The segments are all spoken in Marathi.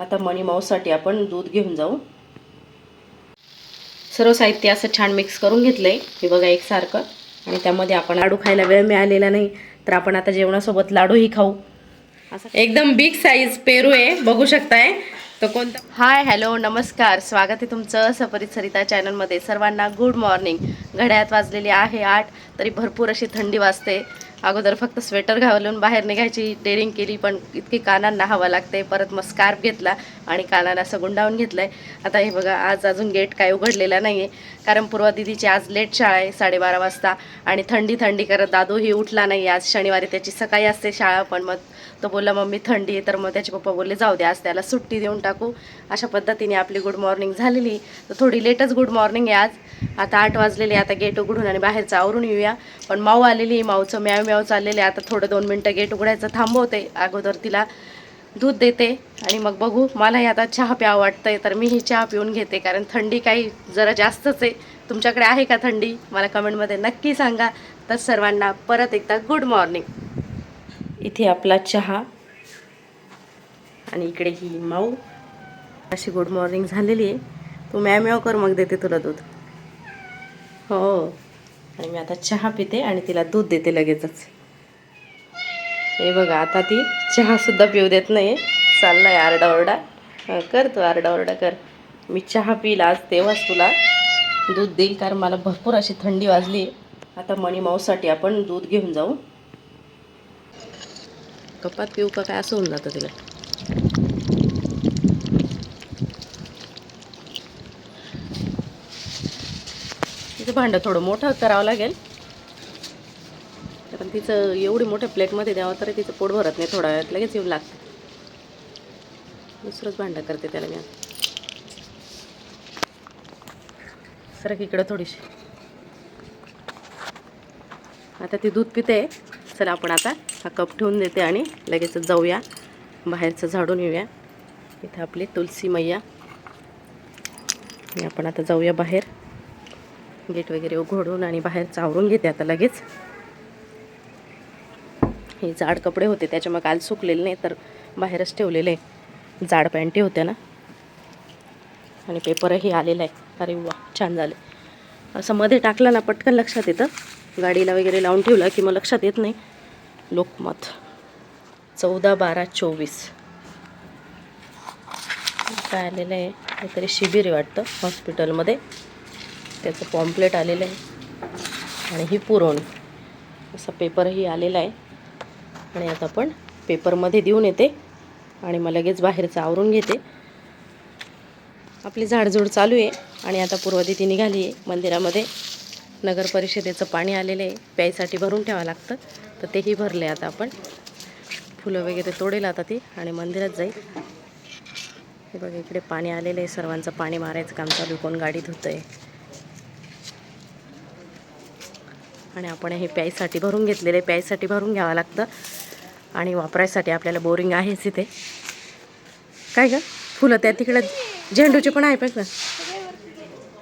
आता मणीमाऊसाठी आपण दूध घेऊन जाऊ. सर्व साहित्य असं छान मिक्स करून घेतलं आहे हे बघा एकसारखं आणि त्यामध्ये आपण लाडू खायला वेळ मिळालेला नाही. तर आपण आता जेवणासोबत लाडूही खाऊ. असं एकदम बिग साईज पेरू आहे. बघू शकताय. तर कोणता हाय हॅलो नमस्कार. स्वागत आहे तुमचं सपरित सरिता चॅनलमध्ये सर्वांना गुड मॉर्निंग घड्याळात वाजलेली आहे आठ. तरी भरपूर अशी थंडी वाजते. अगोदर फक्त स्वेटर घालून बाहेर निघायची डेअरिंग केली पण इतकी कानांना हवा लागते परत मग स्कार्फ घेतला आणि कानाला असं गुंडावून घेतलंय. आता हे बघा आज अजून गेट काय उघडलेला नाही आहे कारण पूर्वा दिदीची आज लेट शाळा आहे साडेबारा वाजता. आणि थंडी थंडी करत दादूही उठला नाही आज. शनिवारी त्याची सकाळी असते शाळा पण मग तो बोलला मम्मी थंडी आहे. तर मग त्याचे पप्पा बोलले जाऊ दे आज त्याला सुट्टी देऊन टाकू. अशा पद्धतीने आपली गुड मॉर्निंग झालेली तर थोडी लेटच गुड मॉर्निंग आहे आज. आता आठ वाजलेली आता गेट उघडून आणि बाहेरचं आवरून येऊया. पण माऊ आलेली माऊचं म्याव म्याव चाललेले आता थोडं दोन मिनटं गेट उघडायचं थांबवते. अगोदर तिला दूध देते आणि मग बघू मलाही आता चहा प्यावं वाटतंय तर मी ही चहा पिऊन घेते. कारण थंडी काही जरा जास्तच आहे. तुमच्याकडे आहे का थंडी? मला कमेंटमध्ये नक्की सांगा. तर सर्वांना परत एकदा गुड मॉर्निंग इथे आपला चहा. आणि इकडे ही माऊ. अशी गुड मॉर्निंग झालेली आहे. तू मॅ मॅव कर मग देते तुला दूध. हो. आणि मी आता चहा पिते आणि तिला दूध देते लगेचच. हे बघा आता ती चहासुद्धा पिऊ देत नाही चालला आहे आरडाओरडा कर तू आरडाओरडा कर. मी चहा पिईल आज तेव्हाच तुला दूध देईल कारण मला भरपूर अशी थंडी वाजली आता मणीमाऊसाठी आपण दूध घेऊन जाऊ. कपात पिऊ का? काय असं होऊन जातं तिला? तिचं भांडं थोडं मोठं करावं लागेल. कारण तिचं एवढी मोठ्या प्लेटमध्ये द्यावं तरी तिचं पोट भरत नाही थोडा वेळात लगेच येऊन लागतं. दुसरंच भांडं करते त्याला मी. सर सरक इकडं थोडीशी. आता ती दूध पिते. चला आपण आता हा कप ठेवून देते आणि लगेच जाऊया. बाहेरचं झाडून येऊया. इथं आपली तुलसी मैया. आणि आपण आता जाऊया बाहेर. गेट वगैरे उघडून आणि बाहेर चावरून घेते आता लगेच. हे जाड कपडे होते त्याच्यामुळे काल सुकलेले नाही तर बाहेरच ठेवलेले आहे. जाड पॅन्टी होत्या ना. आणि पेपरही आलेला आहे. अरे वा छान झाले. असं मध्ये टाकलं ना पटकन लक्षात येतं. गाडीला वगैरे लावून ठेवलं की मग लक्षात येत नाही. लोकमत. चौदा बारा चोवीस. काय आलेलं आहे? काहीतरी शिबिर आहे वाटतं हॉस्पिटलमध्ये. त्याचं पॉम्पलेट आलेलं आहे. आणि ही पुरण. असा पेपरही आलेला आहे. आणि आता आपण पेपरमध्ये देऊन येते. आणि मग लगेच बाहेरचं आवरून घेते. आपली झाडझूड चालू आहे. आणि आता पूर्वदिती निघाली आहे. मंदिरामध्ये नगर परिषदेचं पाणी आलेलं आहे. प्यायसाठी भरून ठेवावं लागतं. तर तेही भरलं आहे आता आपण. फुलं वगैरे तोडेल आता ती. आणि मंदिरात जाईल. हे बघा इकडे पाणी आलेलं आहे. सर्वांचं पाणी मारायचं काम चालू कोण गाडी धुतं आहे आणि आपण हे प्यायसाठी भरून घेतलेले प्यायसाठी भरून घ्यावं लागतं. आणि वापरायसाठी आपल्याला बोरिंग आहेच इथे. काय गं? फुलं त्या तिकडे झेंडूचे पण आहे बघ ना.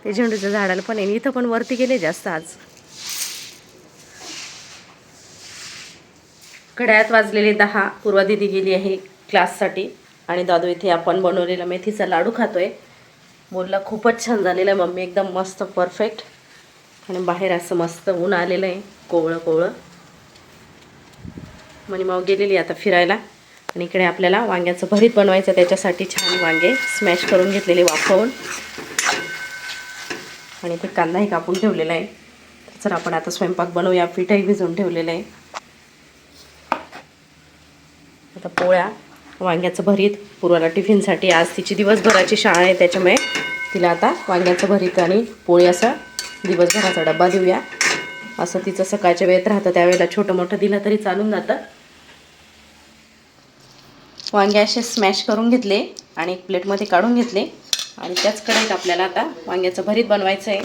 ते झेंडूच्या झाडाला पण आहे. इथं पण वरती गेले जास्त आज. घड्याळात वाजलेले दहा. पूर्वा दिदी गेली आहे क्लाससाठी. आणि दादू इथे आपण बनवलेला मेथीचा लाडू खातोय. बोलला खूपच छान झालेला आहे मम्मी. एकदम मस्त परफेक्ट आणि बाहेर असं मस्त ऊन आलेलं आहे कोवळं कोवळं. म्हणजे मग गेलेली आता फिरायला. आणि इकडे आपल्याला वांग्याचं भरीत बनवायचं त्याच्यासाठी छान वांगे स्मॅश करून घेतलेले वाफवून. आणि ते कांदाही कापून ठेवलेला आहे. तर आपण आता स्वयंपाक बनवूया पिठही भिजवून ठेवलेलं आहे. आता पोळ्या वांग्याचं भरीत पूर्वाला टिफिनसाठी. आज तिची दिवसभराची शाळा आहे त्याच्यामुळे तिला आता वांग्याचं भरीत आणि पोळी असा दिवसभराचा डब्बा देऊया. असं तिचं सकाळच्या वेळेत राहतं त्यावेळेला छोटं मोठं दिलं तरी चालून जातं. वांगे असे स्मॅश करून घेतले आणि एक प्लेटमध्ये काढून घेतले. आणि त्याच कढईत आपल्याला आता वांग्याचं भरीत बनवायचं आहे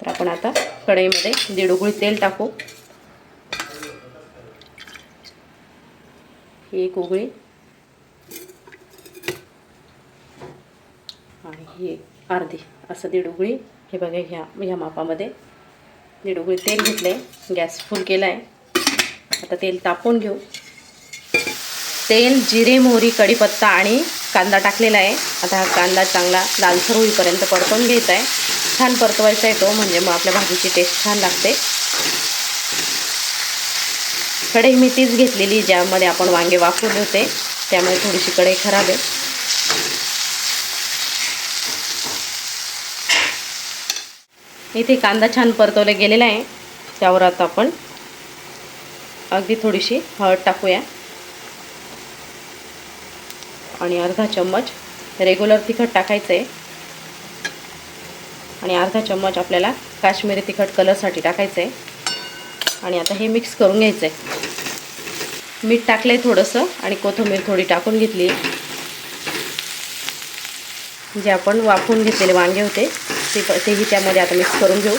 तर आपण आता कढईमध्ये दीड उघळी तेल टाकू. ही एक उघळी आणि ही अर्धी असं दीड उघळी हे बघा ह्या ह्या मापामध्ये दीड उघडी तेल घेतलं आहे गॅस फुल केला आहे आता तेल तापवून घेऊ. तेल जिरे मोहरी कढीपत्ता आणि कांदा टाकलेला आहे. आता हा कांदा चांगला लालसर होईपर्यंत परतवून घ्यायचा आहे छान परतवायचा आहे तो म्हणजे मग आपल्या भाजीची टेस्ट छान लागते. कढई मी तीच घेतलेली ज्यामध्ये आपण वांगे वापरले होते. त्यामुळे थोडीशी कढई खराब आहे. इथे कांदा छान परतवला गेलेला आहे. त्यावर आता आपण अगदी थोडीशी हळद टाकूया. आणि अर्धा चम्मच रेग्युलर तिखट टाकायचं आहे आणि अर्धा चम्मच आपल्याला काश्मीरी तिखट कलरसाठी टाकायचं आहे आणि आता हे मिक्स करून घ्यायचं आहे मीठ टाकलं आहे थोडंसं आणि कोथिंबीर थोडी टाकून घेतली. जे आपण वाफवून घेतलेले वांगे होते ते प तेही त्यामध्ये आता मिक्स करून घेऊ.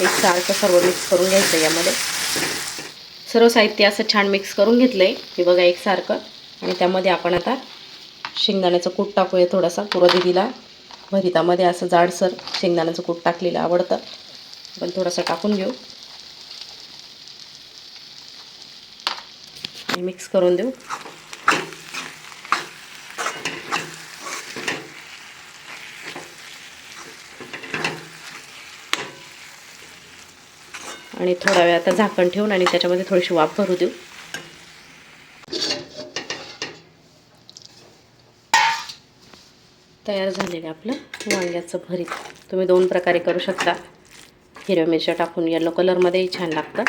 एक सारखं सर्व मिक्स करून घ्यायचं यामध्ये. सर्व साहित्य असं छान मिक्स करून घेतलं आहे हे बघा एकसारखं आणि त्यामध्ये आपण आता शेंगदाण्याचं कूट टाकूया थोडासा. पुरदीदीला भरितामध्ये असं जाडसर शेंगदाण्याचं कूट टाकलेलं आवडतं. आपण थोडासा टाकून घेऊ. आणि मिक्स करून देऊ. आणि थोडा वेळ आता झाकण ठेवून आणि त्याच्यामध्ये थोडीशी वाफ भरू देऊ. तयार झालेलं आपलं वांग्याचं भरीत. तुम्ही दोन प्रकारे करू शकता. हिरव्या मिरच्या टाकून येलो कलरमध्येही छान लागतं.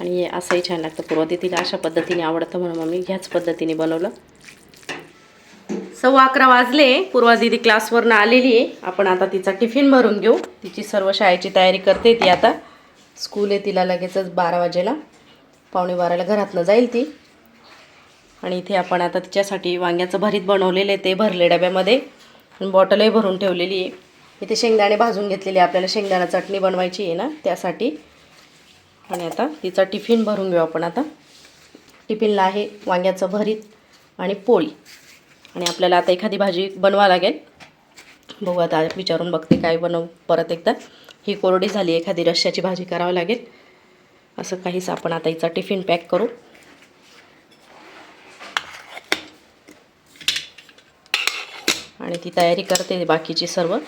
आणि हे असंही छान लागतं. पूर्व तिला अशा पद्धतीने आवडतं म्हणून मग मी ह्याच पद्धतीने बनवलं. सव्वा अकरा वाजले. पूर्वा दिदी क्लासवरनं आलेली आहे. आपण आता तिचा टिफिन भरून घेऊ. तिची सर्व शाळेची तयारी करते ती आता. स्कूल आहे तिला लगेचच बारा वाजेला पावणे बाराला घरातनं जाईल ती. आणि इथे आपण आता तिच्यासाठी वांग्याचं भरीत बनवलेलं आहे ते भरले डब्यामध्ये. आणि बॉटलही भरून ठेवलेली आहे. इथे शेंगदाणे भाजून घेतलेले आपल्याला शेंगदाणा चटणी बनवायची आहे ना त्यासाठी. आणि आता तिचा टिफिन भरून घेऊ आपण आता. टिफिनला आहे वांग्याचं भरीत आणि पोळी. आणि आपल्याला आता एखादी भाजी बनवा लागेल. बघू आता विचारून बघते काय बनवू परत एकदा. ही कोरडी झाली एखादी रश्श्याची भाजी करावी लागेल. असं काहीच आपण आता हिचा टिफिन पॅक करू. आणि ती तयारी करते बाकीची सर्व.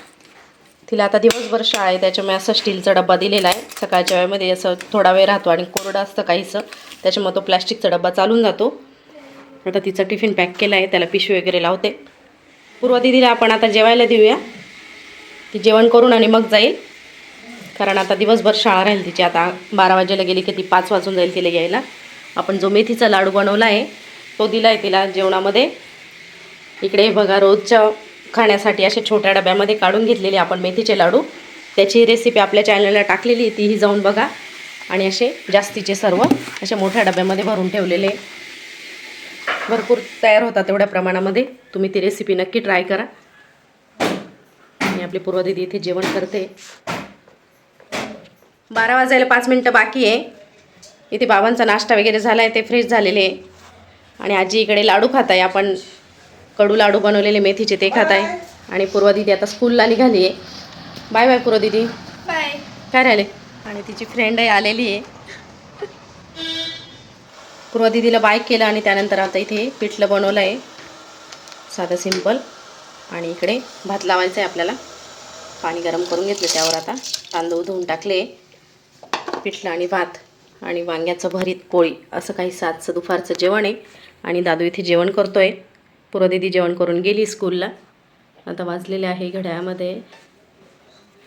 तिला आता दिवसभर शाळा आहे त्याच्यामुळे असं स्टीलचा डब्बा दिलेला आहे. सकाळच्या वेळेमध्ये असं थोडा वेळ राहतो आणि कोरडं असतं काहीसं. त्याच्यामुळे तो प्लॅस्टिकचा डब्बा चालून जातो. आता तिचा टिफिन पॅक केला आहे त्याला पिशवी वगैरे लावते. पूर्व दिदीला आपण आता जेवायला देऊया. ती जेवण करून आणि मग जाईल. कारण आता दिवसभर शाळा राहील तिची. आता बारा वाजेला गेली की ती पाच वाजून जाईल तिला यायला. आपण जो मेथीचा लाडू बनवला आहे तो दिला आहे तिला जेवणामध्ये. इकडे बघा रोजच्या खाण्यासाठी अशा छोट्या डब्यामध्ये काढून घेतलेले आपण मेथीचे लाडू. त्याची रेसिपी आपल्या चॅनलला टाकलेली आहे तीही जाऊन बघा. आणि असे जास्तीचे सर्व अशा मोठ्या डब्यामध्ये भरून ठेवलेले. भरपूर तयार होतात तेवढ्या प्रमाणामध्ये. तुम्ही ती रेसिपी नक्की ट्राय करा. आणि आपली पूर्वदिदी इथे जेवण करते. बारा वाजायला पाच मिनटं बाकी आहे. इथे बाबांचा नाश्ता वगैरे झाला आहे ते फ्रेश झालेले आहे. आणि आजी इकडे लाडू खात आहे आपण कडू लाडू बनवलेले मेथीचे ते खात आहे आणि पूर्व दिदी आता स्कूलला निघाली आहे. बाय बाय पूर्व दिदी. बाय. काय राहिले? आणि तिची फ्रेंडही आलेली आहे. पूर्व दिदीला बाय केलं आणि त्यानंतर आता इथे पिठलं बनवलं आहे. साधं सिंपल आणि इकडे भात लावायचं आहे आपल्याला. पाणी गरम करून घेतलं त्यावर आता. तांदूळ धुवून टाकले. पिठलं आणि भात आणि वांग्याचं भरीत पोळी असं काही सातचं दुपारचं जेवण आहे. आणि दादू इथे जेवण करतो आहे पूर्व दिदी जेवण करून गेली स्कूलला. आता वाजलेले आहे घड्याळामध्ये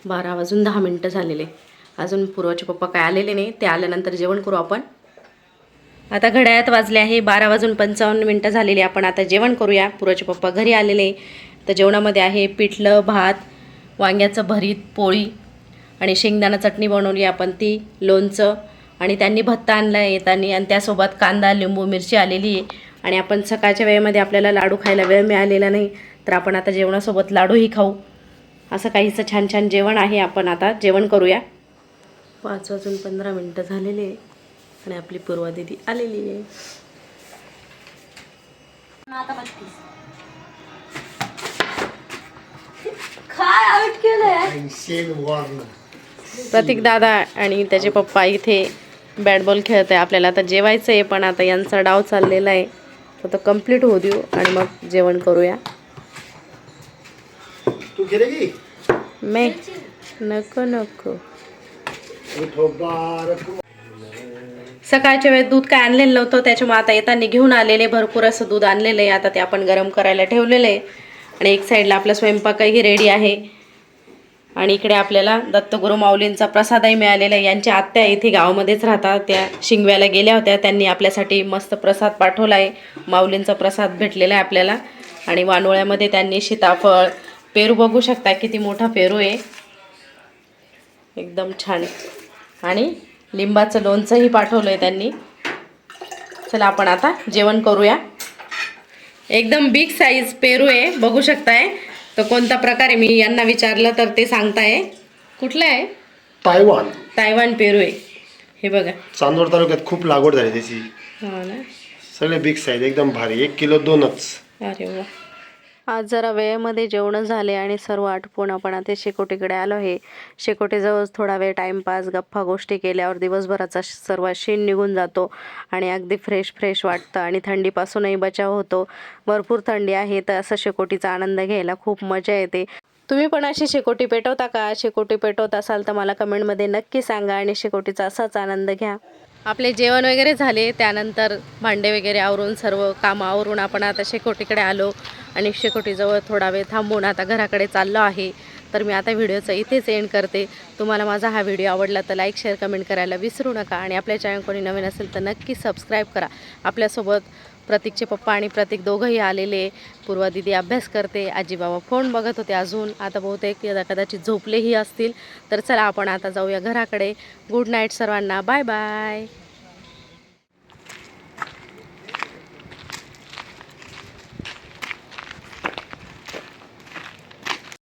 बारा वाजून दहा मिनटं झालेले. अजून पूर्वाचे पप्पा काय आलेले नाही ते आल्यानंतर जेवण करू आपण. आता घड्याळात वाजले आहे बारा वाजून पंचावन्न मिनटं झालेली. आपण आता जेवण करूया. पूर्वाचे पप्पा घरी आलेले. तर जेवणामध्ये आहे पिठलं भात वांग्याचं भरीत पोळी. आणि शेंगदाणा चटणी बनवली आपण ती लोणचं. आणि त्यांनी भत्ता आणला आहे येताना आणि त्यासोबत कांदा लिंबू मिरची आलेली आहे. आणि आपण सकाळच्या वेळेमध्ये आपल्याला लाडू खायला वेळ मिळालेला नाही तर आपण आता जेवणासोबत लाडूही खाऊ. असं काहीचं छान छान जेवण आहे आपण आता जेवण करूया. पाच वाजून पंधरा मिनटं झालेले आहे आणि आपली पूर्वा दिदी आलेली आहे. काय आउट केलंय. प्रतीक दादा आणि त्याचे पप्पा इथे बॅट बॉल खेळत आहे. आपल्याला आता जेवायचं आहे पण आता यांचा डाव चाललेला आहे. तर तो कंप्लीट होऊ देऊ आणि मग जेवण करूया. मे नको नको. सकाळच्या वेळेत दूध काय आणलेलं नव्हतं त्याच्यामुळे आता येताना घेऊन आलेले भरपूर असं दूध आणलेलं आहे. आता ते आपण गरम करायला ठेवलेलं आहे. आणि एक साईडला आपला स्वयंपाकही रेडी आहे. आणि इकडे आपल्याला दत्तगुरू माऊलींचा प्रसादही मिळालेला आहे. यांच्या आत्या इथे गावामध्येच राहतात. त्या शिंगव्याला गेल्या होत्या. त्यांनी आपल्यासाठी मस्त प्रसाद पाठवला आहे. माऊलींचा प्रसाद भेटलेला आहे आपल्याला. आणि वानोळ्यामध्ये त्यांनी सीताफळ पेरू बघू शकता किती मोठा पेरू आहे. एकदम छान आणि लिंबाचं लोणचंही पाठवलं आहे त्यांनी. चला आपण आता जेवण करूया. एकदम बिग साईज पेरू आहे. बघू शकताय. तर कोणता प्रकार आहे? मी यांना विचारलं तर ते सांगताय. कुठलं आहे? तायवान. तायवान पेरू आहे हे बघा. चांदोड तालुक्यात खूप लागवड झाली त्याची. हो ना. सगळे बिग साईज एकदम भारी. एक किलो दोनच. अरे वा. आज जरा वेळेमध्ये जेवणं झाले आणि सर्व आटपून आपण आता शेकोटीकडे आलो आहे. शेकोटीजवळ थोडा वेळ टाईमपास गप्पा गोष्टी केल्यावर दिवसभराचा सर्व शीण निघून जातो आणि अगदी फ्रेश फ्रेश वाटतं आणि थंडीपासूनही बचाव होतो. भरपूर थंडी आहे तर असं शेकोटीचा आनंद घ्यायला खूप मजा येते. तुम्ही पण अशी शेकोटी पेटवता का? शेकोटी पेटवत असाल तर मला कमेंटमध्ये नक्की सांगा आणि शेकोटीचा असाच आनंद घ्या. आपले जेवण वगैरे झाले त्यानंतर भांडे वगैरे आवरून सर्व कामं आवरून आपण आता शेकोटीकडे आलो. आणि शेकोटीजवळ थोडा वेळ थांबून आता घराकडे चाललो आहे. तर मी आता व्हिडिओचं इथेच एंड करते. तुम्हाला माझा हा व्हिडिओ आवडला तर लाईक शेअर कमेंट करायला विसरू नका आणि आपल्या चॅनल कोणी नवीन असेल तर नक्की सबस्क्राईब करा. आपल्यासोबत प्रतीकचे पप्पा आणि प्रतीक दोघंही आलेले. पूर्वा दिदी अभ्यास करते आजी बाबा फोन बघत होते अजून. आता बहुतेक यदा कदाचित झोपलेही असतील. तर चला आपण आता जाऊया घराकडे. गुड नाईट सर्वांना. Bye bye